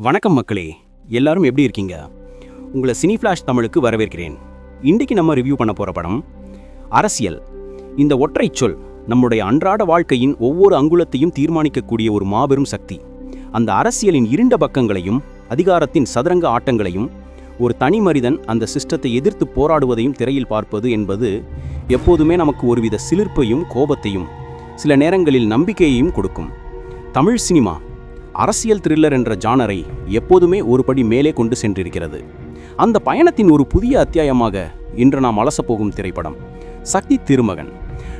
வணக்கம் மக்களே எல்லாரும் எப்படி இருக்கீங்க? உங்களை சினி ஃப்ளாஷ் தமிழுக்கு வரவேற்கிறேன். இன்றைக்கு நம்ம ரிவ்யூ பண்ண போகிற படம் அரசியல். இந்த ஒற்றைச் சொல் நம்முடைய அன்றாட வாழ்க்கையின் ஒவ்வொரு அங்குலத்தையும் தீர்மானிக்கக்கூடிய ஒரு மாபெரும் சக்தி. அந்த அரசியலின் இருண்ட பக்கங்களையும் அதிகாரத்தின் சதுரங்க ஆட்டங்களையும் ஒரு தனி மனிதன் அந்த சிஸ்டத்தை எதிர்த்து போராடுவதையும் திரையில் பார்ப்பது என்பது எப்போதுமே நமக்கு ஒருவித சிலிர்ப்பையும் கோபத்தையும் சில நேரங்களில் நம்பிக்கையையும் கொடுக்கும். தமிழ் சினிமா அரசியல் த்ரில்லர் என்ற ஜானரை எப்போதுமே ஒரு படி மேலே கொண்டு சென்றிருக்கிறது. அந்த பயணத்தின் ஒரு புதிய அத்தியாயமாக இன்று நாம் அலசப்போகும் திரைப்படம் சக்தி திருமகன்.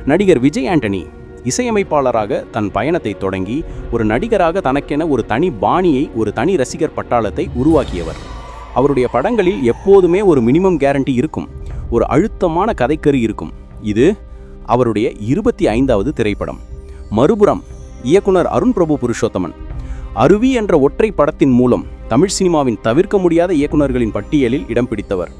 நடிகர் விஜய் ஆண்டனி இசையமைப்பாளராக தன் பயணத்தை தொடங்கி ஒரு நடிகராக தனக்கென ஒரு தனி பாணியை ஒரு தனி ரசிகர் பட்டாளத்தை உருவாக்கியவர். அவருடைய படங்களில் எப்போதுமே ஒரு மினிமம் கேரண்டி இருக்கும் ஒரு அழுத்தமான கதைக்கரு இருக்கும். இது அவருடைய இருபத்தி ஐந்தாவது திரைப்படம். மறுபுறம் இயக்குனர் அருண் பிரபு புருஷோத்தமன் அருவி என்ற ஒற்றை படத்தின் மூலம் தமிழ் சினிமாவின் தவிர்க்க முடியாத இயக்குனர்களின் பட்டியலில் இடம் பிடித்தவர்.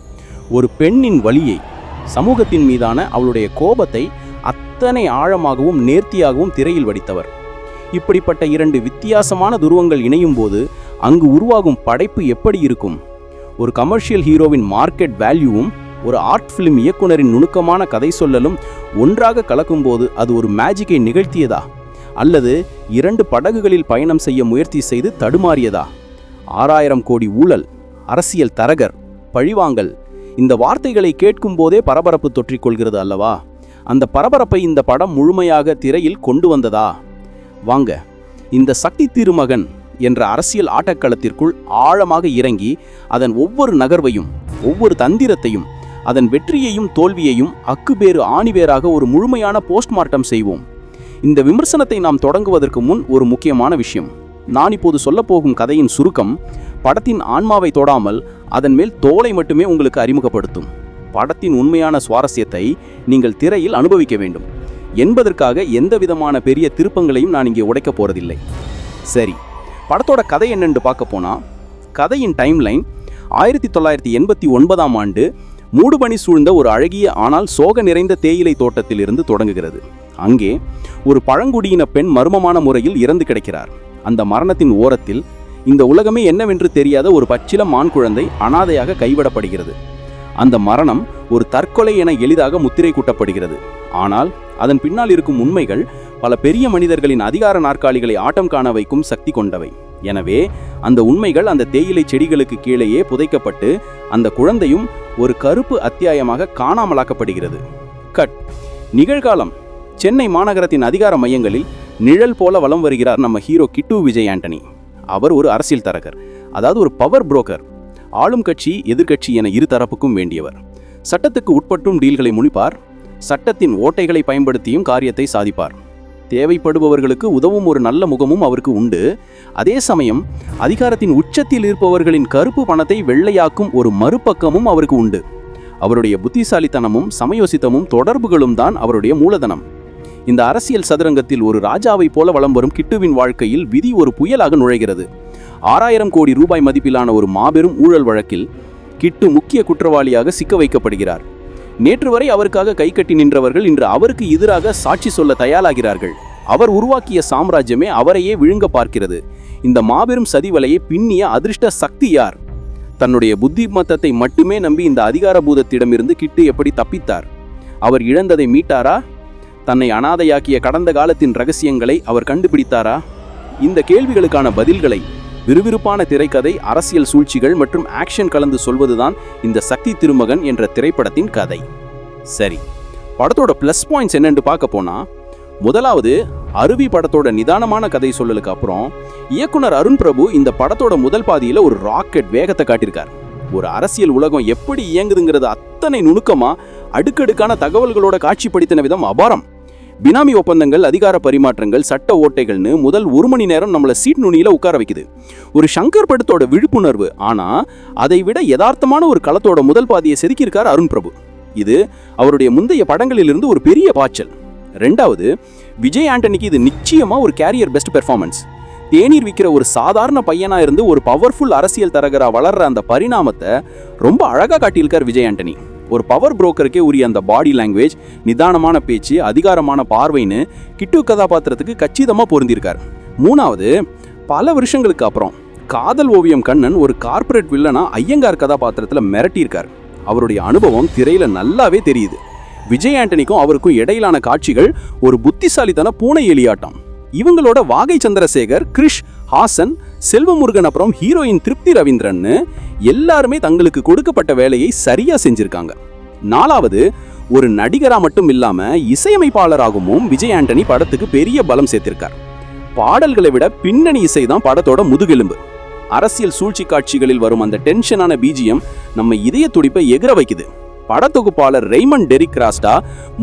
ஒரு பெண்ணின் வழியை சமூகத்தின் மீதான அவளுடைய கோபத்தை அத்தனை ஆழமாகவும் நேர்த்தியாகவும் திரையில் வடித்தவர். இப்படிப்பட்ட இரண்டு வித்தியாசமான துருவங்கள் இணையும் போது அங்கு உருவாகும் படைப்பு எப்படி இருக்கும்? ஒரு கமர்ஷியல் ஹீரோவின் மார்க்கெட் வேல்யூவும் ஒரு ஆர்ட் ஃபிலிம் இயக்குனரின் நுணுக்கமான கதை சொல்லலும் ஒன்றாக கலக்கும்போது அது ஒரு மேஜிக்கை நிகழ்த்தியதா? அல்லது இரண்டு படகுகளில் பயணம் செய்ய முயற்சி செய்து தடுமாறியதா? ஆறாயிரம் கோடி ஊழல் அரசியல் தரகர் பழிவாங்கல். இந்த வார்த்தைகளை கேட்கும் போதே பரபரப்பு தொற்றிக் கொள்கிறது அல்லவா? அந்த பரபரப்பை இந்த படம் முழுமையாக திரையில் கொண்டு வந்ததா? வாங்க இந்த சக்தி திருமகன் என்ற அரசியல் ஆட்டக்களத்திற்குள் ஆழமாக இறங்கி அதன் ஒவ்வொரு நகர்வையும் ஒவ்வொரு தந்திரத்தையும் அதன் வெற்றியையும் தோல்வியையும் அக்குபேறு ஆணிவேராக ஒரு முழுமையான போஸ்ட்மார்ட்டம் செய்வோம். இந்த விமர்சனத்தை நாம் தொடங்குவதற்கு முன் ஒரு முக்கியமான விஷயம். நான் இப்போது சொல்லப்போகும் கதையின் சுருக்கம் படத்தின் ஆன்மாவை தொடாமல் அதன் மேல் தோலை மட்டுமே உங்களுக்கு அறிமுகப்படுத்தும். படத்தின் உண்மையான சுவாரஸ்யத்தை நீங்கள் திரையில் அனுபவிக்க வேண்டும். என்பதற்காக எந்த விதமான பெரிய திருப்பங்களையும் நான் இங்கே உடைக்கப் போகிறதில்லை சரி படத்தோட கதை என்னென்று பார்க்க போனால் கதையின் டைம்லைன் ஆயிரத்தி தொள்ளாயிரத்தி எண்பத்தி ஒன்பதாம் ஆண்டு மூடுபனி சூழ்ந்த ஒரு அழகிய ஆனால் சோக நிறைந்த தேயிலை தோட்டத்திலிருந்து தொடங்குகிறது. அங்கே ஒரு பழங்குடியின பெண் மர்மமான முறையில் இறந்து கிடக்கிறார். அந்த மரணத்தின் ஓரத்தில் இந்த உலகமே என்னவென்று தெரியாத ஒரு பச்சில மான் குழந்தை அனாதையாக கைவிடப்படுகிறது. அந்த மரணம் ஒரு தற்கொலை என எளிதாக முத்திரை கூட்டப்படுகிறது. ஆனால் அதன் பின்னால் இருக்கும் உண்மைகள் பல பெரிய மனிதர்களின் அதிகார நாற்காலிகளை ஆட்டம் காண வைக்கும் சக்தி கொண்டவை. எனவே அந்த உண்மைகள் அந்த தேயிலை செடிகளுக்கு கீழேயே புதைக்கப்பட்டு அந்த குழந்தையும் ஒரு கருப்பு அத்தியாயமாக காணாமலாக்கப்படுகிறது. கட். நிகழ்காலம். சென்னை மாநகரத்தின் அதிகார மையங்களில் நிழல் போல வலம் வருகிறார் நம்ம ஹீரோ கிட்டு விஜய் ஆண்டனி. அவர் ஒரு அரசியல் தரகர் அதாவது ஒரு பவர் புரோக்கர் ஆளும் கட்சி எதிர்க்கட்சி என இரு தரப்புக்கும் வேண்டியவர். சட்டத்துக்கு உட்பட்டும் டீல்களை முனிப்பார் சட்டத்தின் ஓட்டைகளை பயன்படுத்தியும் காரியத்தை சாதிப்பார். தேவைப்படுபவர்களுக்கு உதவும் ஒரு நல்ல முகமும் அவருக்கு உண்டு. அதே சமயம் அதிகாரத்தின் உச்சத்தில் இருப்பவர்களின் கருப்பு பணத்தை வெள்ளையாக்கும் ஒரு மறுபக்கமும் அவருக்கு உண்டு. அவருடைய புத்திசாலித்தனமும் சமயோசித்தமும் தொடர்புகளும் தான் அவருடைய மூலதனம். இந்த அரசியல் சதுரங்கத்தில் ஒரு ராஜாவைப் போல வலம் வரும் கிட்டுவின் வாழ்க்கையில் விதி ஒரு புயலாக நுழைகிறது. ஆறாயிரம் கோடி ரூபாய் மதிப்பிலான ஒரு மாபெரும் ஊழல் வழக்கில் கிட்டு முக்கிய குற்றவாளியாக சிக்க வைக்கப்படுகிறார். நேற்று வரை அவருக்காக கைகட்டி நின்றவர்கள் இன்று அவருக்கு எதிராக சாட்சி சொல்ல தயாராகிறார்கள். அவர் உருவாக்கிய சாம்ராஜ்யமே அவரையே விழுங்க பார்க்கிறது. இந்த மாபெரும் சதிவலையை பின்னிய அதிர்ஷ்ட சக்தி யார்? தன்னுடைய புத்திமத்தத்தை மட்டுமே நம்பி இந்த அதிகார பூதத்திடமிருந்து கிட்டு எப்படி தப்பித்தார்? அவர் இழந்ததை மீட்டாரா? தன்னை அனாதையாக்கிய கடந்த காலத்தின் ரகசியங்களை அவர் கண்டுபிடித்தாரா? இந்த கேள்விகளுக்கான பதில்களை விறுவிறுப்பான திரைக்கதை அரசியல் சூழ்ச்சிகள் மற்றும் ஆக்ஷன் கலந்து சொல்வதுதான் இந்த சக்தி திருமகன் என்ற திரைப்படத்தின் கதை. சரி படத்தோட ப்ளஸ் பாயிண்ட்ஸ் என்னன்னு பார்க்க போனா முதலாவது அருவி படத்தோட நிதானமான கதை சொல்லலுக்கு அப்புறம் இயக்குனர் அருண் பிரபு இந்த படத்தோட முதல் பாதியில ஒரு ராக்கெட் வேகத்தை காட்டியிருக்கார். ஒரு அரசியல் உலகம் எப்படி இயங்குதுங்கிறது அத்தனை நுணுக்கமா அடுக்கடுக்கான தகவல்களோட காட்சிப்படுத்தின விதம் அபாரம். பினாமி ஒப்பந்தங்கள் அதிகார பரிமாற்றங்கள் சட்ட ஓட்டைகள்னு முதல் ஒரு மணி நேரம் நம்மளை சீட் நுனியில் உட்கார வைக்குது. ஒரு சங்கர் படத்தோட விழிப்புணர்வு ஆனால் அதை விட யதார்த்தமான ஒரு களத்தோட முதல் பாதியை செதுக்கியிருக்கார் அருண் பிரபு. இது அவருடைய முந்தைய படங்களிலிருந்து ஒரு பெரிய பாய்ச்சல். ரெண்டாவது விஜய் ஆண்டனிக்கு இது நிச்சயமாக ஒரு கேரியர் பெஸ்ட் பெர்ஃபார்மன்ஸ். தேநீர் விற்கிற ஒரு சாதாரண பையனாக இருந்து ஒரு பவர்ஃபுல் அரசியல் தரகராக வளர்ற அந்த பரிணாமத்தை ரொம்ப அழகாக காட்டியிருக்கார் விஜய் ஆண்டனி. ஒரு பவர் புரோக்கருக்கே உரிய அந்த பாடி லாங்குவேஜ் நிதானமான பேச்சு அதிகாரமான பார்வைன்னு கிட்டு கதாபாத்திரத்துக்கு கச்சிதமாக பொருந்திருக்கார் மூணாவது பல வருஷங்களுக்கு அப்புறம் காதல் ஓவியம் கண்ணன் ஒரு கார்ப்பரேட் வில்லனா ஐயங்கார் கதாபாத்திரத்தில் மிரட்டியிருக்கார். அவருடைய அனுபவம் திரையில் நல்லாவே தெரியுது. விஜய் ஆண்டனிக்கும் அவருக்கும் இடையிலான காட்சிகள் ஒரு புத்திசாலித்தன பூனை எலியாட்டம். இவங்களோட வாகை சந்திரசேகர் கிரிஷ் ஹாசன் செல்வமுருகன் அப்புறம் ஹீரோயின் திருப்தி ரவீந்திரன்னு எல்லாருமே தங்களுக்கு கொடுக்கப்பட்ட வேலையை சரியா செஞ்சிருக்காங்க. நாலாவது ஒரு நடிகரா மட்டும் இல்லாம இசையமைப்பாளராகவும் விஜய் ஆண்டனி படத்துக்கு பெரிய பலம் சேர்த்திருக்கார். பாடல்களை விட பின்னணி இசை தான் படத்தோட முதுகெலும்பு. அரசியல் சூழ்ச்சி காட்சிகளில் வரும் அந்த டென்ஷனான பிஜிஎம் நம்ம இதய துடிப்பை எகிர வைக்குது. படத்தொகுப்பாளர் ரெய்மன் டெரிக் ராஸ்டா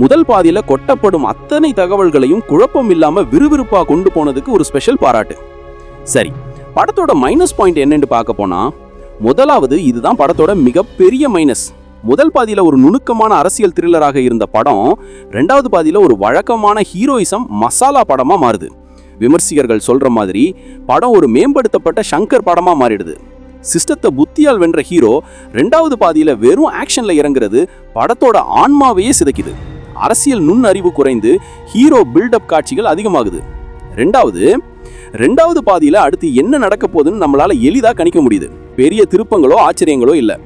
முதல் பாதியில கொட்டப்படும் அத்தனை தகவல்களையும் குழப்பம் இல்லாம விறுவிறுப்பா கொண்டு போனதுக்கு ஒரு ஸ்பெஷல் பாராட்டு. சரி படத்தோட மைனஸ் பாயிண்ட் என்னன்னு பார்க்க போனால் முதலாவது இதுதான் படத்தோட மிகப்பெரிய மைனஸ் முதல் பாதியில் ஒரு நுணுக்கமான அரசியல் த்ரில்லராக இருந்த படம் ரெண்டாவது பாதியில் ஒரு வழக்கமான ஹீரோயிசம் மசாலா படமாக மாறுது. விமர்சகர்கள் சொல்கிற மாதிரி படம் ஒரு மேம்படுத்தப்பட்ட ஷங்கர் படமாக மாறிடுது. சிஸ்டத்தை புத்தியால் வென்ற ஹீரோ ரெண்டாவது பாதியில் வெறும் ஆக்ஷனில் இறங்குறது படத்தோட ஆன்மாவையே சிதைக்குது. அரசியல் நுண்ணறிவு குறைந்து ஹீரோ பில்டப் காட்சிகள் அதிகமாகுது. ரெண்டாவது ரெண்டாவது பாதியில் அடுத்து என்ன நடக்க போகுதுன்னு நம்மளால் எளிதாக கணிக்க முடியுது. பெரிய திருப்பங்களோ ஆச்சரியங்களோ இல்லை.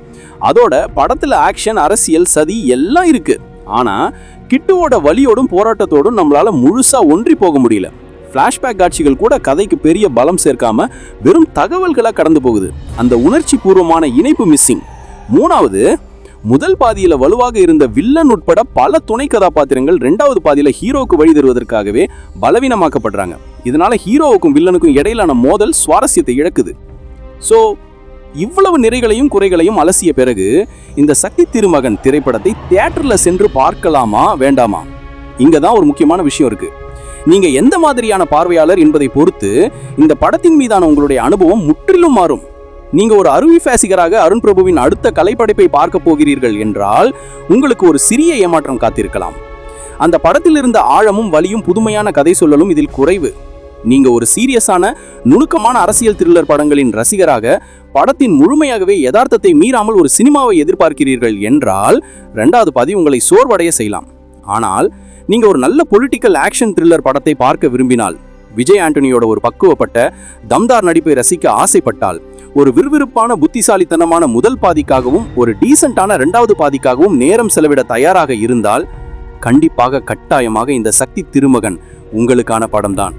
அதோட படத்தில் ஆக்ஷன் அரசியல் சதி எல்லாம் இருக்குது ஆனால் கிட்டுவோட வலியோடும் போராட்டத்தோடும் நம்மளால் முழுசாக ஒன்றி போக முடியல. ஃப்ளாஷ்பேக் காட்சிகள் கூட கதைக்கு பெரிய பலம் சேர்க்காம வெறும் தகவல்களாக கடந்து போகுது. அந்த உணர்ச்சி பூர்வமான இணைப்பு மிஸ்ஸிங் மூணாவது முதல் பாதியில் வலுவாக இருந்த வில்லன் உட்பட பல துணை கதாபாத்திரங்கள் ரெண்டாவது பாதியில் ஹீரோவுக்கு வழி தருவதற்காகவே பலவீனமாக்கப்படுறாங்க. இதனால ஹீரோவுக்கும் வில்லனுக்கும் இடையிலான மோதல் சுவாரஸ்யத்தை இழக்குது. ஸோ இவ்வளவு நிறைகளையும் குறைகளையும் அலசிய பிறகு இந்த சக்தி திருமகன் திரைப்படத்தை தியேட்டரில் சென்று பார்க்கலாமா வேண்டாமா? இங்கே தான் ஒரு முக்கியமான விஷயம் இருக்கு. நீங்கள் எந்த மாதிரியான பார்வையாளர் என்பதை பொறுத்து இந்த படத்தின் மீதான உங்களுடைய அனுபவம் முற்றிலும் மாறும். நீங்கள் ஒரு அருவி ஃபேசிகராக அருண் பிரபுவின் அடுத்த கலைப்படைப்பை பார்க்க போகிறீர்கள் என்றால் உங்களுக்கு ஒரு சிறிய ஏமாற்றம் காத்திருக்கலாம். அந்த படத்தில் இருந்த ஆழமும் வலியும் புதுமையான கதை சொல்லலும் இதில் குறைவு. நீங்க ஒரு சீரியஸான நுணுக்கமான அரசியல் த்ரில்லர் படங்களின் ரசிகராக படத்தின் முழுமையாகவே யதார்த்தத்தை மீறாமல் ஒரு சினிமாவை எதிர்பார்க்கிறீர்கள் என்றால் ரெண்டாவது பாதி உங்களை சோர்வடைய செய்யலாம். ஆனால் நீங்க ஒரு நல்ல பொலிட்டிக்கல் ஆக்ஷன் த்ரில்லர் படத்தை பார்க்க விரும்பினால் விஜய் ஆண்டனியோட ஒரு பக்குவப்பட்ட தம்தார் நடிப்பை ரசிக்க ஆசைப்பட்டால் ஒரு விறுவிறுப்பான புத்திசாலித்தனமான முதல் பாதிக்காகவும் ஒரு டீசெண்டான ரெண்டாவது பாதிக்காகவும் நேரம் செலவிட தயாராக இருந்தால் கண்டிப்பாக கட்டாயமாக இந்த சக்தி திருமகன் உங்களுக்கான படம்தான்.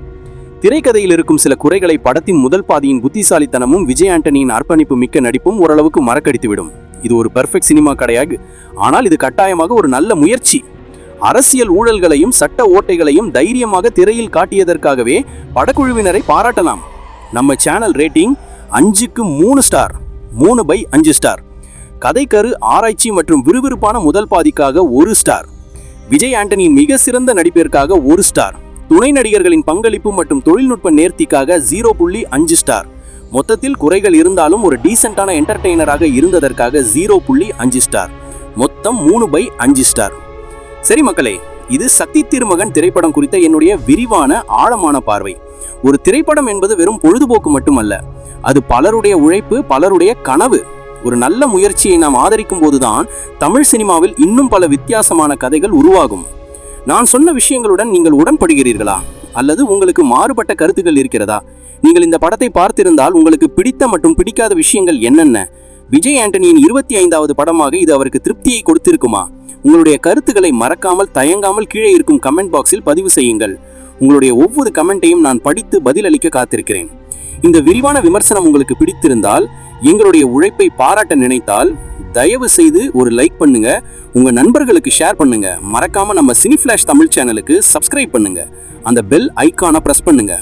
திரைக்கதையில் இருக்கும் சில குறைகளை படத்தின் முதல் பாதியின் புத்திசாலித்தனமும் விஜய் ஆண்டனியின் அர்ப்பணிப்பு மிக்க நடிப்பும் ஓரளவுக்கு மறக்கடித்துவிடும். இது ஒரு பெர்ஃபெக்ட் சினிமா கிடையாது ஆனால் இது கட்டாயமாக ஒரு நல்ல முயற்சி. அரசியல் ஊழல்களையும் சட்ட ஓட்டைகளையும் தைரியமாக திரையில் காட்டியதற்காகவே படக்குழுவினரை பாராட்டலாம். நம்ம சேனல் ரேட்டிங் அஞ்சுக்கு மூணு ஸ்டார் மூணு பை அஞ்சு ஸ்டார் கதைக்கரு ஆராய்ச்சி மற்றும் விறுவிறுப்பான முதல் பாதிக்காக ஒரு ஸ்டார் விஜய் ஆண்டனியின் மிக சிறந்த நடிப்பிற்காக ஒரு ஸ்டார் துணை நடிகர்களின் பங்களிப்பு மற்றும் தொழில்நுட்ப நேர்த்திக்காக ஜீரோ புள்ளி அஞ்சு ஸ்டார் மொத்தத்தில் குறைகள் இருந்தாலும் ஒரு டீசென்டான என்டர்டெய்னராக இருந்ததற்காக ஜீரோ புள்ளி அஞ்சு ஸ்டார் மொத்தம் மூணு பை அஞ்சு ஸ்டார் சரி மக்களே இது சக்தி திருமகன் திரைப்படம் குறித்த என்னுடைய விரிவான ஆழமான பார்வை. ஒரு திரைப்படம் என்பது வெறும் பொழுதுபோக்கு மட்டுமல்ல அது பலருடைய உழைப்பு பலருடைய கனவு. ஒரு நல்ல முயற்சியை நாம் ஆதரிக்கும் போதுதான் தமிழ் சினிமாவில் இன்னும் பல வித்தியாசமான கதைகள் உருவாகும். நான் சொன்ன விஷயங்களுடன் நீங்கள் உடன்படுகிறீர்களா? அல்லது உங்களுக்கு மாறுபட்ட கருத்துக்கள் இருக்கிறதா? நீங்கள் இந்த படத்தை பார்த்திருந்தால் உங்களுக்கு பிடித்த மற்றும் பிடிக்காத விஷயங்கள் என்னென்ன? விஜய் ஆண்டனியின் இருபத்தி ஐந்தாவது படமாக இது அவருக்கு திருப்தியை கொடுத்திருக்குமா? உங்களுடைய கருத்துக்களை மறக்காமல் தயங்காமல் கீழே இருக்கும் கமெண்ட் பாக்ஸில் பதிவு செய்யுங்கள். உங்களுடைய ஒவ்வொரு கமெண்ட்டையும் நான் படித்து பதிலளிக்க காத்திருக்கிறேன். இந்த விரிவான விமர்சனம் உங்களுக்கு பிடித்திருந்தால் எங்களுடைய உழைப்பை பாராட்ட நினைத்தால் தயவு செய்து ஒரு லைக் பண்ணுங்க. உங்க நண்பர்களுக்கு ஷேர் பண்ணுங்க. மறக்காம நம்ம சினி ஃபிளாஷ் தமிழ் சேனலுக்கு சப்ஸ்கிரைப் பண்ணுங்க. அந்த பெல் ஐக்கானை ப்ரெஸ் பண்ணுங்க.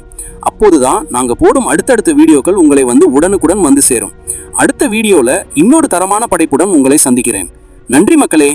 அப்போதுதான் நாங்க போடும் அடுத்தடுத்த வீடியோக்கள் உங்களை வந்து உடனுக்குடன் வந்து சேரும். அடுத்த வீடியோல இன்னொரு தரமான படைப்புடன் உங்களை சந்திக்கிறேன். நன்றி மக்களே.